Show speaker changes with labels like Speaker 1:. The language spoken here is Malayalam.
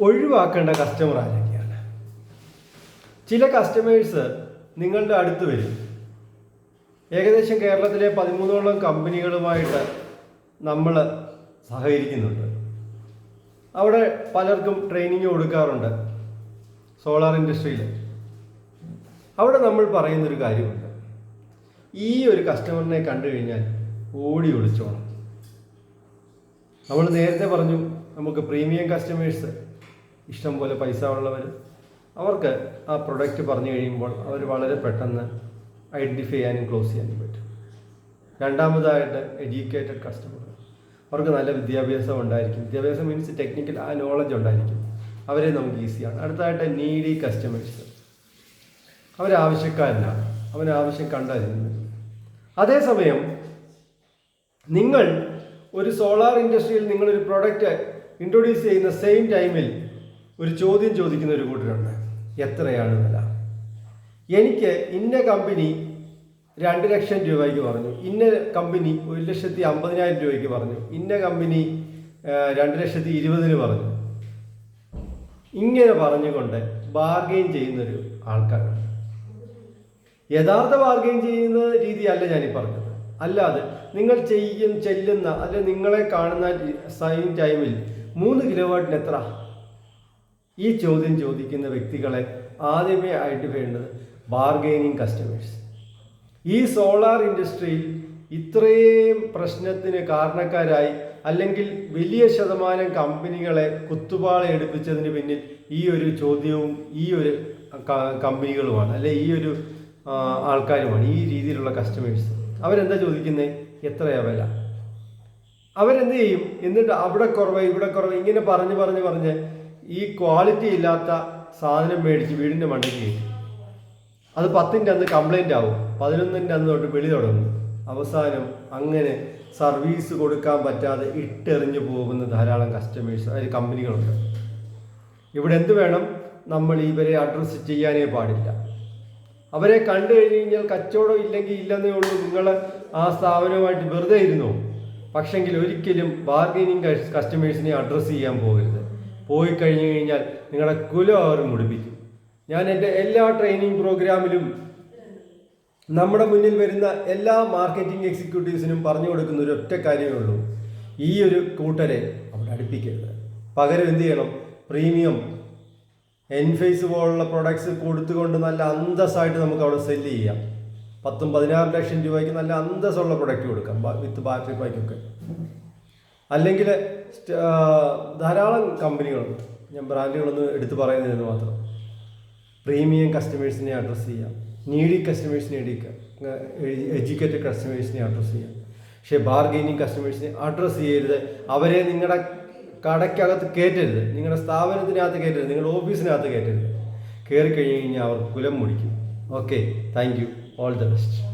Speaker 1: ഒഴിവാക്കേണ്ട കസ്റ്റമർ ആരൊക്കെയാണ്? ചില കസ്റ്റമേഴ്സ് നിങ്ങളുടെ അടുത്ത് വരും. ഏകദേശം കേരളത്തിലെ പതിമൂന്നോളം കമ്പനികളുമായിട്ട് നമ്മൾ സഹകരിക്കുന്നുണ്ട്. അവിടെ പലർക്കും ട്രെയിനിങ് കൊടുക്കാറുണ്ട് സോളാർ ഇൻഡസ്ട്രിയിൽ അവിടെ നമ്മൾ പറയുന്നൊരു കാര്യമുണ്ട്. ഈ ഒരു കസ്റ്റമറിനെ കണ്ടു കഴിഞ്ഞാൽ ഓടി ഒളിച്ചോണം. നമ്മൾ നേരത്തെ പറഞ്ഞു നമുക്ക് പ്രീമിയം കസ്റ്റമേഴ്സ് ഇഷ്ടം പോലെ പൈസ ഉള്ളവർ അവർക്ക് ആ പ്രൊഡക്റ്റ് പറഞ്ഞു കഴിയുമ്പോൾ അവർ വളരെ പെട്ടെന്ന് ഐഡന്റിഫൈ ചെയ്യാനും ക്ലോസ് ചെയ്യാനും പറ്റും. രണ്ടാമതായിട്ട് എഡ്യൂക്കേറ്റഡ് കസ്റ്റമർ അവർക്ക് നല്ല വിദ്യാഭ്യാസം ഉണ്ടായിരിക്കും. വിദ്യാഭ്യാസം മീൻസ് ടെക്നിക്കൽ ആ നോളജ് ഉണ്ടായിരിക്കും. അവരെ നമുക്ക് ഈസിയാണ് അടുത്തതായിട്ട് നീഡി കസ്റ്റമേഴ്സ് അവരാവശ്യക്കാരനാണ്. അവനാവശ്യം കണ്ടറിയുന്നത്. അതേസമയം നിങ്ങൾ ഒരു സോളാർ ഇൻഡസ്ട്രിയിൽ നിങ്ങളൊരു പ്രോഡക്റ്റ് ഇൻട്രൊഡ്യൂസ് ചെയ്യുന്ന സെയിം ടൈമിൽ ഒരു ചോദ്യം ചോദിക്കുന്ന ഒരു കൂട്ടരുണ്ട്. എത്രയാണ് വില? എനിക്ക് ഇന്ന കമ്പനി രണ്ട് ലക്ഷം രൂപയ്ക്ക് പറഞ്ഞു. ഇന്ന കമ്പനി ഒരു ലക്ഷത്തി അമ്പതിനായിരം രൂപയ്ക്ക് പറഞ്ഞു. ഇന്ന കമ്പനി രണ്ട് ലക്ഷത്തി ഇരുപതിന് പറഞ്ഞു. ഇങ്ങനെ പറഞ്ഞുകൊണ്ട് ബാർഗെയിൻ ചെയ്യുന്നൊരു ആൾക്കാരാണ് യഥാർത്ഥ ബാർഗെയിൻ ചെയ്യുന്ന രീതിയല്ല ഞാനീ പറഞ്ഞത്. അല്ലാതെ നിങ്ങൾ ചെയ്യും ചെല്ലുന്ന അല്ലെങ്കിൽ നിങ്ങളെ കാണുന്ന സൈൻ ടൈമിൽ മൂന്ന് കിലോ വാട്ടിന് എത്ര ഈ ചോദ്യം ചോദിക്കുന്ന വ്യക്തികളെ ആദ്യമേ ആയിട്ട് വേണ്ടത് ബാർഗെയിനിങ് കസ്റ്റമേഴ്സ്. ഈ സോളാർ ഇൻഡസ്ട്രിയിൽ ഇത്രയും പ്രശ്നത്തിന് കാരണക്കാരായി അല്ലെങ്കിൽ വലിയ ശതമാനം കമ്പനികളെ കുത്തുപാള എടുപ്പിച്ചതിന് പിന്നിൽ ഈ ഒരു ചോദ്യവും ഈ ഒരു കമ്പനികളുമാണ് അല്ലെ ഈ ഒരു ആൾക്കാരുമാണ് ഈ രീതിയിലുള്ള കസ്റ്റമേഴ്സ്. അവരെന്താ ചോദിക്കുന്നത് എത്രയാ വില? അവരെന്ത് ചെയ്യും? എന്നിട്ട് അവിടെ കുറവ് ഇവിടെ കുറവ് ഇങ്ങനെ പറഞ്ഞ് പറഞ്ഞ് പറഞ്ഞ് ഈ ക്വാളിറ്റി ഇല്ലാത്ത സാധനം മേടിച്ച് വീടിന്റെ മണ്ടയ്ക്ക് കയറ്റും. അത് പത്തിന്റെ അന്ന് കംപ്ലൈന്റ് ആവും. പതിനൊന്നിന്റെ അന്ന് തൊട്ട് വിളി തുടങ്ങും. അവസാനം അങ്ങനെ സർവീസ് കൊടുക്കാൻ പറ്റാതെ ഇട്ടെറിഞ്ഞു പോകുന്ന ധാരാളം കസ്റ്റമേഴ്സ് അതായത് കമ്പനികളുണ്ട്. ഇവിടെ എന്ത് വേണം? നമ്മൾ ഇവരെ അഡ്രസ്സ് ചെയ്യാനേ പാടില്ല. അവരെ കണ്ടു കഴിഞ്ഞ് കഴിഞ്ഞാൽ കച്ചവടം ഇല്ലെങ്കിൽ ഇല്ലെന്നേ ഉള്ളൂ. നിങ്ങൾ ആ സ്ഥാപനവുമായിട്ട് വെറുതെ ഇരുന്നു? പക്ഷെങ്കിൽ ഒരിക്കലും ബാർഗൈനിങ് കസ്റ്റമേഴ്സിനെ അഡ്രസ്സ് ചെയ്യാൻ പോകരുത്. പോയി കഴിഞ്ഞു കഴിഞ്ഞാൽ നിങ്ങളുടെ കുലം അവർ മുടിപ്പിക്കും. ഞാൻ എന്റെ എല്ലാ ട്രെയിനിങ് പ്രോഗ്രാമിലും നമ്മുടെ മുന്നിൽ വരുന്ന എല്ലാ മാർക്കറ്റിംഗ് എക്സിക്യൂട്ടീവ്സിനും പറഞ്ഞു കൊടുക്കുന്ന ഒരു ഒറ്റ കാര്യമേ ഉള്ളൂ. ഈ ഒരു കൂട്ടരെ അവിടെ അടുപ്പിക്കരുത്. പകരം എന്ത് ചെയ്യണം? പ്രീമിയം എൻഫേസ് പോലുള്ള പ്രൊഡക്ട്സ് കൊടുത്തുകൊണ്ട് നല്ല അന്തസ്സായിട്ട് നമുക്ക് അവിടെ സെല്ല് ചെയ്യാം. പത്തും പതിനാറ് ലക്ഷം രൂപയ്ക്ക് നല്ല അന്തസ്സുള്ള പ്രൊഡക്റ്റ് കൊടുക്കാം. വിത്ത് ബാറ്ററി പാക്കൊക്കെ അല്ലെങ്കിൽ ധാരാളം കമ്പനികളുണ്ട് ഞാൻ ബ്രാൻഡുകളൊന്ന് എടുത്തു പറയുന്നതിന് മാത്രം. പ്രീമിയം കസ്റ്റമേഴ്സിനെ അഡ്രസ്സ് ചെയ്യാം. നീഡി കസ്റ്റമേഴ്സിനെ എഡ്യൂക്കേറ്റഡ് കസ്റ്റമേഴ്സിനെ അഡ്രസ്സ് ചെയ്യാം. പക്ഷേ ബാർഗെയിനിങ് കസ്റ്റമേഴ്സിനെ അഡ്രസ്സ് ചെയ്യരുത്. അവരെ നിങ്ങളുടെ കടയ്ക്കകത്ത് കയറ്റരുത്. നിങ്ങളുടെ സ്ഥാപനത്തിനകത്ത് കയറ്റരുത്. നിങ്ങളുടെ ഓഫീസിനകത്ത് കയറ്റരുത്. കയറി കഴിഞ്ഞ് കഴിഞ്ഞാൽ അവർ കുലം മുടിക്കും. Okay thank you. All the best.